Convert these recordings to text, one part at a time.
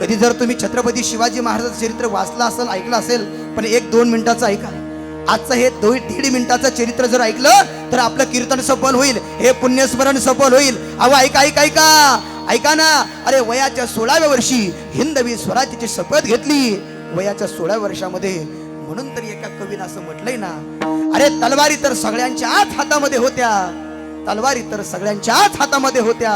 कधी जर तुम्ही छत्रपती शिवाजी महाराजांचं चरित्र वाचलं असेल ऐकलं असेल पण एक दोन मिनिटाचं ऐका. आजचं हे दोन दीड मिनिटाचं चरित्र जर ऐकलं तर आपलं कीर्तन सफल होईल हे पुण्यस्मरण सफल होईल. अहो ऐका ऐका ऐका. ऐका ना. अरे वयाच्या सोळाव्या वर्षी हिंदवी स्वराज्याची शपथ घेतली. वयाच्या सोळाव्या वर्षामध्ये म्हणून तर एका कवीनं असं म्हटलंय ना अरे तलवारी तर सगळ्यांच्याच हातामध्ये होत्या. तलवारी तर सगळ्यांच्याच हातामध्ये होत्या.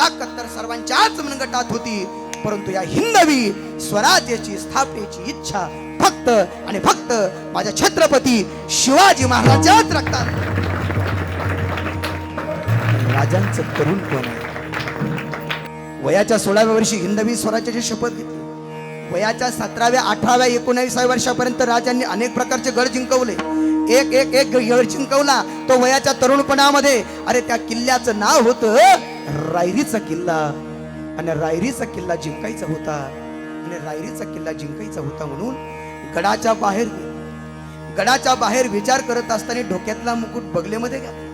ताकद तर सर्वांच्याच मनगटात होती. परंतु या हिंदवी स्वराज्याची स्थापनेची इच्छा फक्त आणि फक्त माझ्या छत्रपती शिवाजी महाराजांच्याच रक्तात राजांचं करून कोण आहे? वयाच्या सोळाव्या वर्षी हिंदवी स्वराज्याची शपथ घेतली. वयाच्या सतराव्या अठराव्या एकोणावीसाव्या वर्षापर्यंत राजांनी अनेक प्रकारचे गड जिंकवले. एक एक एक गड जिंकवला. तो वयाच्या तरुणपणामध्ये अरे त्या किल्ल्याचं नाव होतं रायरीचा किल्ला. आणि रायरीचा किल्ला जिंकायचा होता. आणि रायरीचा किल्ला जिंकायचा होता म्हणून गडाच्या बाहेर गडाच्या बाहेर विचार करत असताना डोक्यातला मुकुट बगलेमध्ये घातला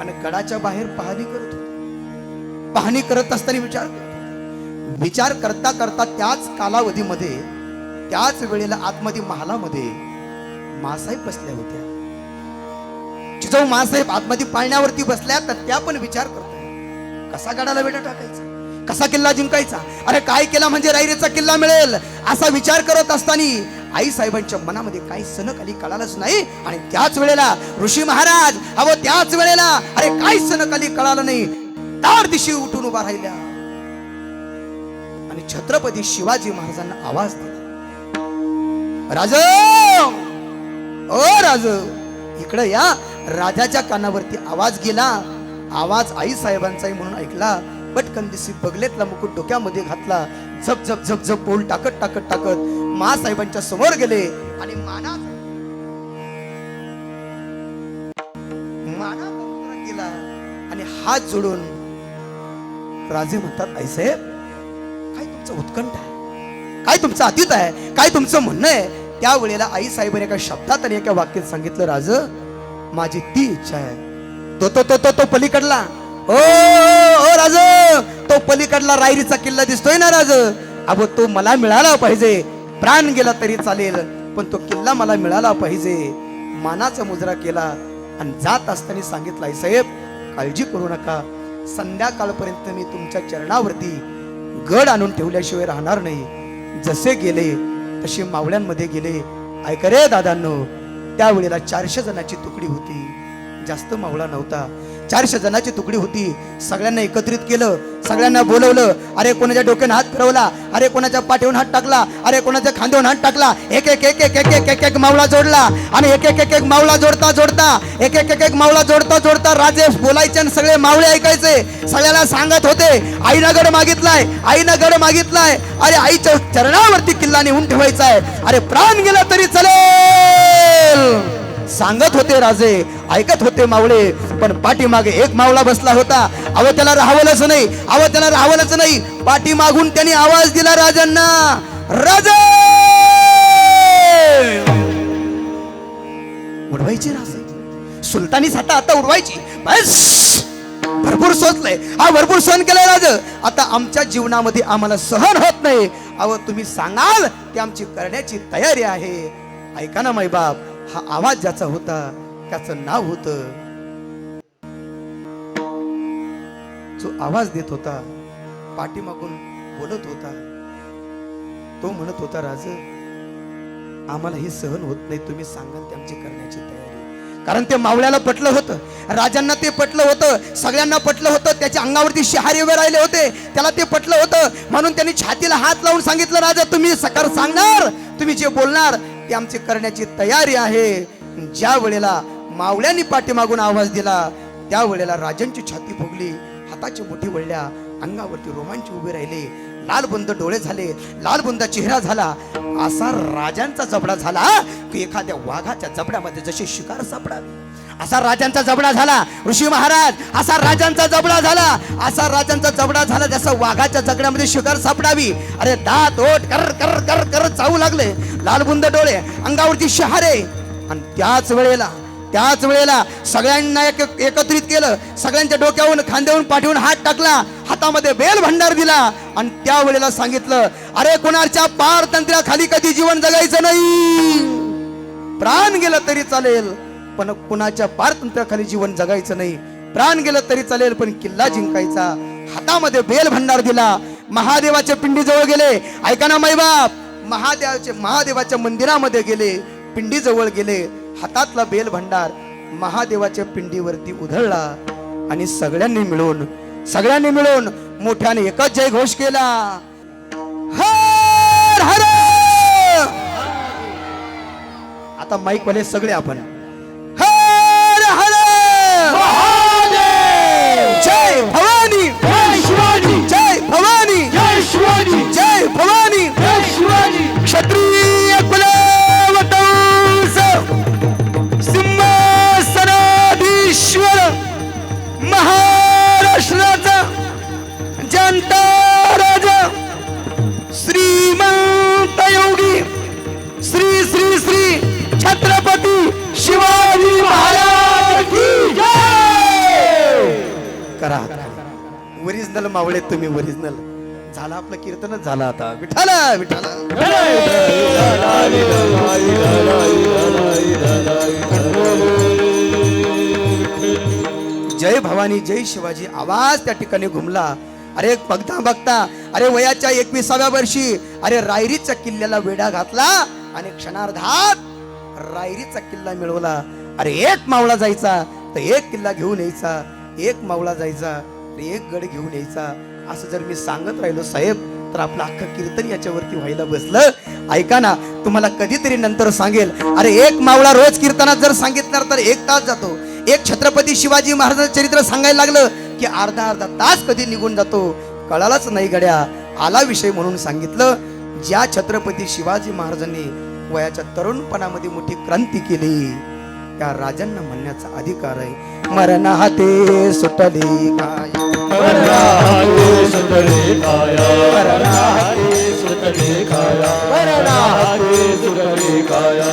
आणि गडाच्या बाहेर पाहणी करत होते. पाहणी करत असताना विचार करत विचार करता करता त्याच कालावधीमध्ये त्याच वेळेला आतमध्ये महालामध्ये मासाहेब बसल्या होत्या. जिजाऊ मासाहेब आतमध्ये पाळण्यावरती बसल्या तर त्या पण विचार करतात कसा गडाला वेटा टाकायचा? कसा किल्ला जिंकायचा? अरे काय केला म्हणजे रायरेचा किल्ला मिळेल? असा विचार करत असताना आई साहेबांच्या मनामध्ये काही सणक आली कळालंच नाही. आणि त्याच वेळेला ऋषी महाराज अहो त्याच वेळेला अरे काय सणक आली कळालं नाही. तार दिशी उठून उभा राहिल्या. आणि छत्रपती शिवाजी महाराजांना आवाज दिला. राज! ओ राज! इकडं या. राजाच्या कानावरती आवाज गेला. आवाज आई साहेबांचाही म्हणून ऐकला. पटकन दिसी बगलेतला मुकुट डोक्यामध्ये घातला. झप झप झप झप बोल टाकत टाकत टाकत मा साहेबांच्या समोर गेले. आणि माना माना पवित्र आणि हात जोडून राजे म्हणतात आई साहेब काय तुमचं उत्कंठ आहे? काय तुमचं अतीत आहे? काय तुमचं म्हणणं आहे? त्यावेळेला आई साहेबांनी एका शब्दात आणि एका वाक्यात सांगितलं राज माझी ती इच्छा आहे. तो तो तो तो तो पलीकडला. ओ ओ राज तो पलीकडला रायरीचा किल्ला दिसतोय ना राज. अबो तो मला मिळाला पाहिजे. प्राण गेला तरी चालेल पण तो किल्ला मला मिळाला पाहिजे. मानाचा मुजरा केला आणि जात असताना सांगितलाय साहेब काळजी करू नका. संध्याकाळपर्यंत मी तुमच्या चरणावरती गड आणून ठेवल्याशिवाय राहणार नाही. जसे गेले तसे मावळ्यांमध्ये गेले. ऐक रे दादांनो त्यावेळेला चारशे जणांची तुकडी होती. जास्त मावळा नव्हता. चारशे जणांची तुकडी होती सगळ्यांना एकत्रित केलं सगळ्यांना बोलवलं अरे कोणाच्या डोक्याने हात फिरवला अरे कोणाच्या पाठीवर हात टाकला अरे कोणाच्या खांद्यावरून हात टाकला एक एक एक एक एक एक एक एक मावळा जोडला आणि एक एक एक एक मावळा जोडता जोडता एक एक एक एक मावळा जोडता जोडता राजे बोलायचे आणि सगळे मावळे ऐकायचे सगळ्याला सांगत होते आईनं गड मागितलाय आईनं गड मागितलाय अरे आईच्या चरणावरती किल्ला नेऊन ठेवायचा आहे अरे प्राण गेला तरी चालेल सांगत होते राजे ऐकत होते मावळे पण पाठीमागे एक मावळा बसला होता. अव त्याला राहवलंच नाही. अव त्याला राहवलंच नाही. पाठीमागून त्यांनी आवाज दिला राजांना. राजे! उडवायची राजे. सुलतानी साठा आता उडवायची. बस! भरपूर सोचलंय. हा भरपूर सहन केलाय राज. आता आमच्या जीवनामध्ये आम्हाला सहन होत नाही. अव तुम्ही सांगाल ते आमची करण्याची तयारी आहे. ऐका ना माई बाप हा आवाज ज्याचा होता त्याचं नाव होत. जो आवाज देत होता पाठीमागून बोलत होता तो म्हणत होता राज आम्हाला हे सहन होत नाही तुम्ही सांगाल ते आमची करण्याची तयारी. कारण ते मावळ्याला पटलं होतं राजांना ते पटलं होतं सगळ्यांना पटलं होतं त्याच्या अंगावरती शहारे उभे राहिले होते त्याला ते पटलं होतं. म्हणून त्यांनी छातीला हात लावून सांगितलं राजा तुम्ही सकार सांगणार तुम्ही जे बोलणार ते आमची करण्याची तयारी आहे. ज्या वेळेला मावळ्यांनी पाठीमागून आवाज दिला त्या वेळेला राजांची छाती फुगली हाताची मुठी वळल्या अंगावरती रोमांच उभे राहिले. लालबुंद डोळे झाले लालबुंदा चेहरा झाला. असा राजांचा जबडा झाला की एखाद्या वाघाच्या जबड्यामध्ये जशी शिकार सापडावी. असा राजांचा जबडा झाला. ऋषी महाराज असा राजांचा जबडा झाला. असा राजांचा जबडा झाला जसा वाघाच्या जगड्यामध्ये शिकार सापडावी. अरे दात ओट कर कर कर कर चावू लागले. लालबुंद डोळे अंगावरती शहारे. आणि त्याच वेळेला त्याच वेळेला सगळ्यांना एक एकत्रित केलं. सगळ्यांच्या डोक्यावरून खांद्यावरून पाठवून हात टाकला. हातामध्ये बेल भंडार दिला. आणि त्यावेळेला सांगितलं अरे कोणाच्या पारतंत्र्याखाली कधी जीवन जगायचं नाही? प्राण गेलं तरी चालेल. पण कुणाच्या पारतंत्र्याखाली जीवन जगायचं नाही. प्राण गेलं तरी चालेल पण किल्ला जिंकायचा. हातामध्ये बेल भंडार दिला. महादेवाच्या पिंडी जवळ गेले. ऐका ना बाप. महादेवाचे महादेवाच्या मंदिरामध्ये गेले. पिंडी जवळ गेले. हातातला बेल भंडार महादेवाच्या पिंडीवरती उधळला. आणि सगळ्यांनी मिळून सगळ्यांनी मिळून मोठ्याने एकच जय घोष केला. हर हर! आता माईक वाले सगळे आपण करा. ओरिजिनल मावळे तुम्ही ओरिजिनल झालं आपलं कीर्तनच झालं आता. विठाला विठाला जय भवानी जय शिवाजी. आवाज त्या ठिकाणी घुमला. अरे बघता बघता. अरे वयाच्या एकविसाव्या वर्षी अरे रायरीच्या किल्ल्याला वेढा घातला आणि क्षणार्धात रायरीचा किल्ला मिळवला. अरे एक मावळा जायचा तर एक किल्ला घेऊन यायचा. एक मावळा जायचा एक गड घेऊन यायचा. असं जर मी सांगत राहिलो साहेब तर आपलं अख्खं कीर्तन याच्यावरती व्हायला बसलं. ऐका ना तुम्हाला कधीतरी नंतर सांगेल अरे एक मावळा रोज कीर्तनात जर सांगितलं तर एक तास जातो. एक छत्रपती शिवाजी महाराजांचं चरित्र सांगायला लागलं की अर्धा अर्धा तास कधी निघून जातो? कळालाच नाही गड्या. आला विषय म्हणून सांगितलं ज्या छत्रपती शिवाजी महाराजांनी वयाच्या तरुणपणामध्ये मोठी क्रांती केली त्या राजांना म्हणण्याचा अधिकार आहे. मरण हाते सुटले काय. सुटले काया. मरण हाते सुटले काया. मरण हाते सुटले काया.